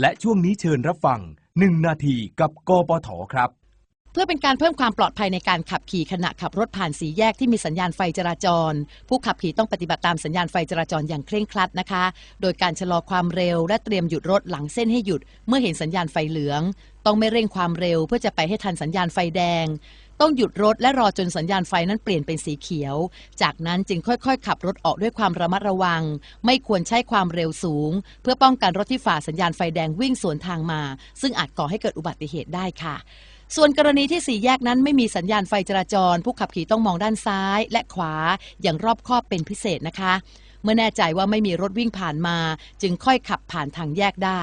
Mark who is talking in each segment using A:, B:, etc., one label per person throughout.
A: และช่วงนี้เชิญรับฟัง 1 นาทีกับกปทครับ
B: เพื่อเป็นการเพิ่มความปลอดภัยในการขับขี่ขณะขับรถผ่านสีแยกที่มีสัญญาณไฟจราจร ผู้ขับขี่ต้องปฏิบัติตามสัญญาณไฟจราจรอย่างเคร่งครัดนะคะ โดยการชะลอความเร็วและเตรียมหยุดรถหลังเส้นให้หยุด เมื่อเห็นสัญญาณไฟเหลือง ต้องไม่เร่งความเร็วเพื่อจะไปให้ทันสัญญาณไฟแดง ต้องหยุดรถและรอจนสัญญาณไฟนั้นเปลี่ยนเป็นสีเขียว จากนั้นจึงค่อยๆ ขับรถออกด้วยความระมัดระวัง ไม่ควรใช้ความเร็วสูง เพื่อป้องกันรถที่ฝ่าสัญญาณไฟแดงวิ่งสวนทางมา ซึ่งอาจก่อให้เกิดอุบัติเหตุได้ค่ะส่วนกรณีที่สี่แยกนั้นไม่มีสัญญาณไฟจราจร ผู้ขับขี่ต้องมองด้านซ้ายและขวาอย่างรอบคอบเป็นพิเศษนะคะ เมื่อแน่ใจว่าไม่มีรถวิ่งผ่านมา จึงค่อยขับผ่านทางแยกได้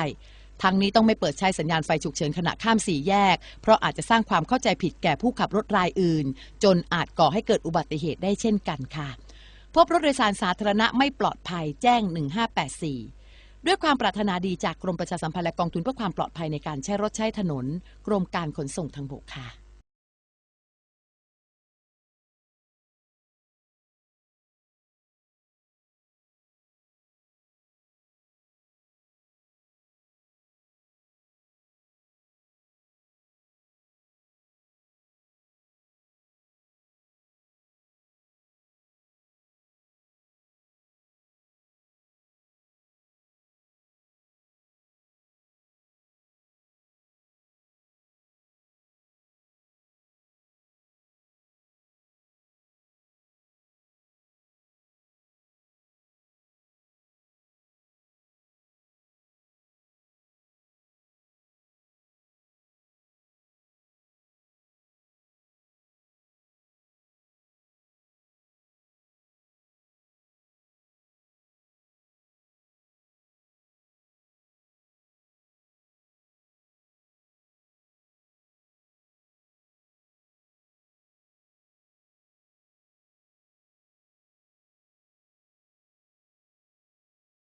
B: ทั้งนี้ต้องไม่เปิดใช้สัญญาณไฟฉุกเฉินขณะข้ามสี่แยก เพราะอาจจะสร้างความเข้าใจผิดแก่ผู้ขับรถรายอื่น จนอาจก่อให้เกิดอุบัติเหตุได้เช่นกันค่ะ พบรถโดยสารสาธารณะไม่ปลอดภัยแจ้ง 1584ด้วยความปรารถนาดีจากกรมประชาสัมพันธ์และกองทุนเพื่อความปลอดภัยในการใช้รถใช้ถนน กรมการขนส่งทางบกค่ะ